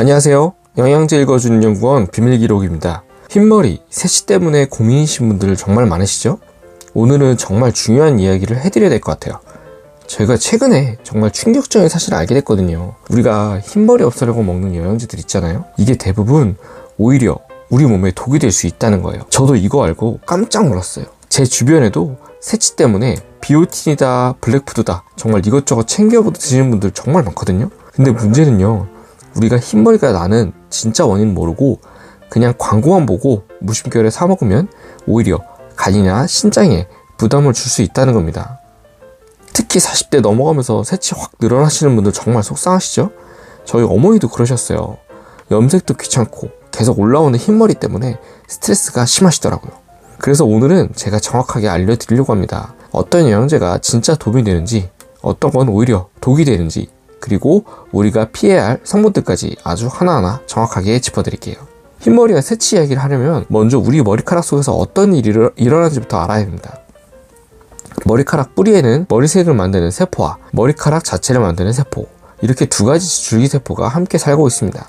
안녕하세요. 영양제 읽어주는 연구원 비밀기록입니다. 흰머리, 세치 때문에 고민이신 분들 정말 많으시죠? 오늘은 정말 중요한 이야기를 해드려야 될 것 같아요. 제가 최근에 정말 충격적인 사실을 알게 됐거든요. 우리가 흰머리 없애려고 먹는 영양제들 있잖아요. 이게 대부분 오히려 우리 몸에 독이 될 수 있다는 거예요. 저도 이거 알고 깜짝 놀랐어요. 제 주변에도 세치 때문에 비오틴이다, 블랙푸드다, 정말 이것저것 챙겨 드시는 분들 정말 많거든요. 근데 문제는요, 우리가 흰머리가 나는 진짜 원인 모르고 그냥 광고만 보고 무심결에 사 먹으면 오히려 간이나 신장에 부담을 줄 수 있다는 겁니다. 특히 40대 넘어가면서 새치 확 늘어나시는 분들 정말 속상하시죠? 저희 어머니도 그러셨어요. 염색도 귀찮고 계속 올라오는 흰머리 때문에 스트레스가 심하시더라고요. 그래서 오늘은 제가 정확하게 알려드리려고 합니다. 어떤 영양제가 진짜 도움이 되는지, 어떤 건 오히려 독이 되는지, 그리고 우리가 피해야 할 성분들까지 아주 하나하나 정확하게 짚어드릴게요. 흰머리와 새치 이야기를 하려면 먼저 우리 머리카락 속에서 어떤 일이 일어나는지부터 알아야 됩니다. 머리카락 뿌리에는 머리색을 만드는 세포와 머리카락 자체를 만드는 세포, 이렇게 두 가지 줄기세포가 함께 살고 있습니다.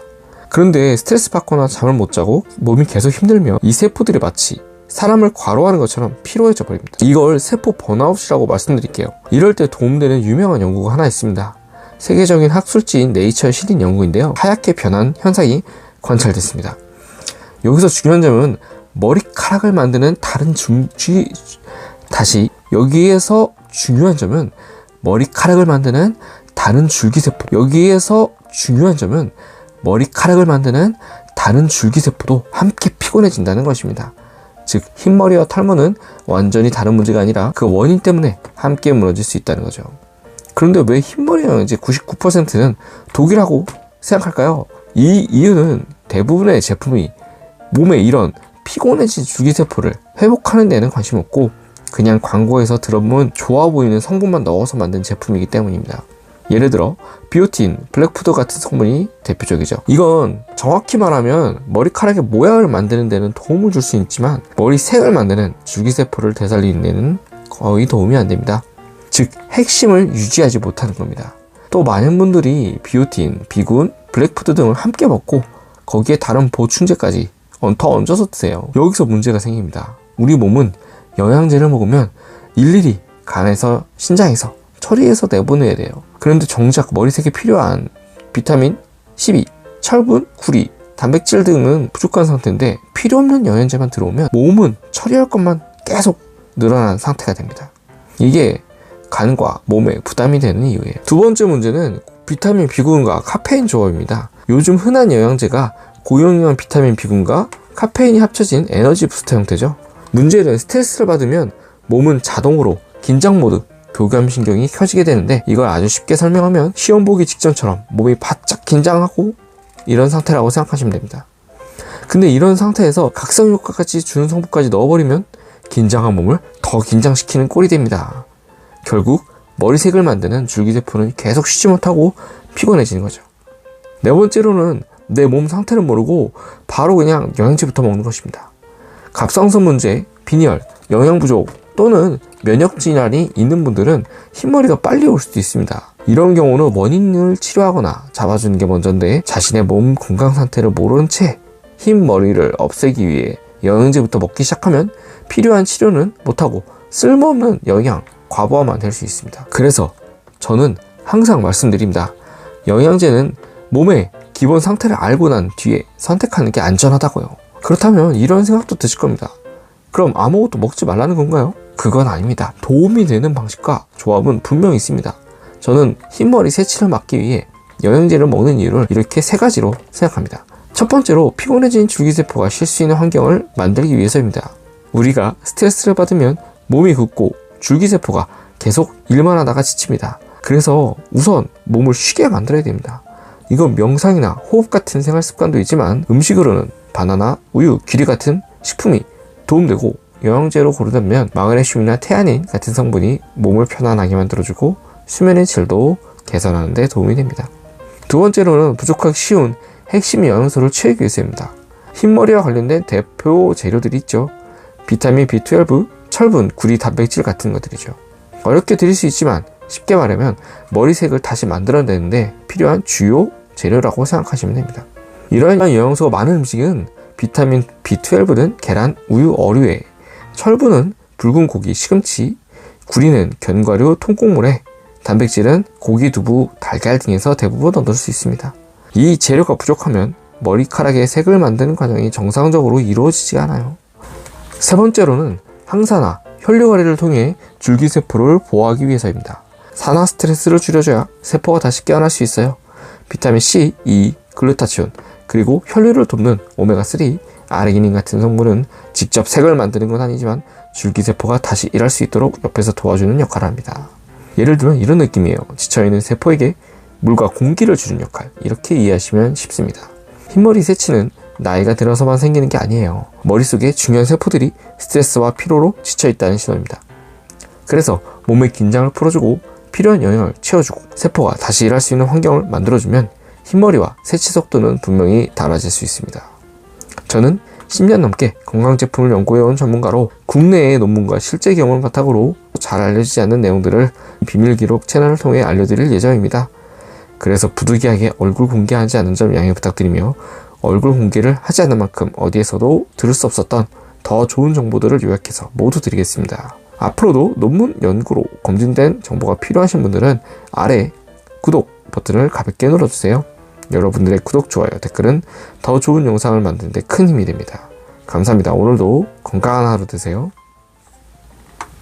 그런데 스트레스 받거나 잠을 못 자고 몸이 계속 힘들면 이 세포들이 마치 사람을 과로하는 것처럼 피로해져 버립니다. 이걸 세포 번아웃이라고 말씀드릴게요. 이럴 때 도움되는 유명한 연구가 하나 있습니다. 세계적인 학술지인 네이처에 실린 연구인데요. 하얗게 변한 현상이 관찰됐습니다. 여기서 중요한 점은 머리카락을 만드는 다른 중지 다시 여기에서 중요한 점은 머리카락을 만드는 다른 줄기세포 여기에서 중요한 점은 머리카락을 만드는 다른 줄기세포도 함께 피곤해진다는 것입니다. 즉 흰머리와 탈모는 완전히 다른 문제가 아니라 그 원인 때문에 함께 무너질 수 있다는 거죠. 그런데 왜 흰머리 영양제 99%는 독이라고 생각할까요? 이 이유는 대부분의 제품이 몸에 이런 피곤해진 줄기세포를 회복하는 데는 관심 없고 그냥 광고에서 들어보면 좋아 보이는 성분만 넣어서 만든 제품이기 때문입니다. 예를 들어 비오틴, 블랙푸드 같은 성분이 대표적이죠. 이건 정확히 말하면 머리카락의 모양을 만드는 데는 도움을 줄 수 있지만 머리 색을 만드는 줄기세포를 되살리는 데는 거의 도움이 안 됩니다. 즉 핵심을 유지하지 못하는 겁니다. 또 많은 분들이 비오틴, 비군, 블랙푸드 등을 함께 먹고 거기에 다른 보충제까지 더 얹어서 드세요. 여기서 문제가 생깁니다. 우리 몸은 영양제를 먹으면 일일이 간에서 신장에서 처리해서 내보내야 돼요. 그런데 정작 머리색에 필요한 비타민, 12, 철분, 구리, 단백질 등은 부족한 상태인데 필요 없는 영양제만 들어오면 몸은 처리할 것만 계속 늘어난 상태가 됩니다. 이게 간과 몸에 부담이 되는 이유예요. 두 번째 문제는 비타민 B군과 카페인 조합입니다. 요즘 흔한 영양제가 고용량 비타민 B군과 카페인이 합쳐진 에너지 부스터 형태죠. 문제는 스트레스를 받으면 몸은 자동으로 긴장 모드, 교감 신경이 켜지게 되는데 이걸 아주 쉽게 설명하면 시험 보기 직전처럼 몸이 바짝 긴장하고 이런 상태라고 생각하시면 됩니다. 근데 이런 상태에서 각성 효과까지 주는 성분까지 넣어버리면 긴장한 몸을 더 긴장시키는 꼴이 됩니다. 결국 머리색을 만드는 줄기세포는 계속 쉬지 못하고 피곤해지는 거죠. 네 번째로는 내 몸 상태를 모르고 바로 그냥 영양제부터 먹는 것입니다. 갑상선 문제, 빈혈, 영양 부족 또는 면역 질환이 있는 분들은 흰머리가 빨리 올 수도 있습니다. 이런 경우는 원인을 치료하거나 잡아주는 게 먼저인데 자신의 몸 건강 상태를 모르는 채 흰 머리를 없애기 위해 영양제부터 먹기 시작하면 필요한 치료는 못하고 쓸모없는 영양, 과부하만 될 수 있습니다. 그래서 저는 항상 말씀드립니다. 영양제는 몸의 기본 상태를 알고 난 뒤에 선택하는 게 안전하다고요. 그렇다면 이런 생각도 드실 겁니다. 그럼 아무것도 먹지 말라는 건가요? 그건 아닙니다. 도움이 되는 방식과 조합은 분명히 있습니다. 저는 흰머리 새치를 막기 위해 영양제를 먹는 이유를 이렇게 세 가지로 생각합니다. 첫 번째로 피곤해진 줄기세포가 쉴 수 있는 환경을 만들기 위해서입니다. 우리가 스트레스를 받으면 몸이 굳고 줄기세포가 계속 일만 하다가 지칩니다. 그래서 우선 몸을 쉬게 만들어야 됩니다. 이건 명상이나 호흡 같은 생활 습관도 있지만 음식으로는 바나나, 우유, 귀리 같은 식품이 도움되고 영양제로 고르다면 마그네슘이나 테아닌 같은 성분이 몸을 편안하게 만들어주고 수면의 질도 개선하는 데 도움이 됩니다. 두 번째로는 부족하기 쉬운 핵심 영양소를 채우기 위해서입니다. 흰머리와 관련된 대표 재료들이 있죠. 비타민 B12, 철분, 구리, 단백질 같은 것들이죠. 어렵게 드릴 수 있지만 쉽게 말하면 머리색을 다시 만들어내는데 필요한 주요 재료라고 생각하시면 됩니다. 이러한 영양소가 많은 음식은 비타민 B12는 계란, 우유, 어류에, 철분은 붉은 고기, 시금치, 구리는 견과류, 통곡물에, 단백질은 고기, 두부, 달걀 등에서 대부분 얻을 수 있습니다. 이 재료가 부족하면 머리카락의 색을 만드는 과정이 정상적으로 이루어지지 않아요. 세 번째로는 항산화, 혈류관리를 통해 줄기세포를 보호하기 위해서입니다. 산화 스트레스를 줄여줘야 세포가 다시 깨어날 수 있어요. 비타민 C, E, 글루타치온, 그리고 혈류를 돕는 오메가3, 아르기닌 같은 성분은 직접 색을 만드는 건 아니지만 줄기세포가 다시 일할 수 있도록 옆에서 도와주는 역할을 합니다. 예를 들면 이런 느낌이에요. 지쳐있는 세포에게 물과 공기를 주는 역할. 이렇게 이해하시면 쉽습니다. 흰머리 새치는 나이가 들어서만 생기는 게 아니에요. 머릿속에 중요한 세포들이 스트레스와 피로로 지쳐있다는 신호입니다. 그래서 몸의 긴장을 풀어주고 필요한 영양을 채워주고 세포가 다시 일할 수 있는 환경을 만들어주면 흰머리와 새치 속도는 분명히 달라질 수 있습니다. 저는 10년 넘게 건강 제품을 연구해온 전문가로 국내의 논문과 실제 경험을 바탕으로 잘 알려지지 않는 내용들을 비밀 기록 채널을 통해 알려드릴 예정입니다. 그래서 부득이하게 얼굴 공개하지 않은 점 양해 부탁드리며 얼굴 공개를 하지 않는 만큼 어디에서도 들을 수 없었던 더 좋은 정보들을 요약해서 모두 드리겠습니다. 앞으로도 논문 연구로 검증된 정보가 필요하신 분들은 아래 구독 버튼을 가볍게 눌러주세요. 여러분들의 구독, 좋아요, 댓글은 더 좋은 영상을 만드는데 큰 힘이 됩니다. 감사합니다. 오늘도 건강한 하루 되세요.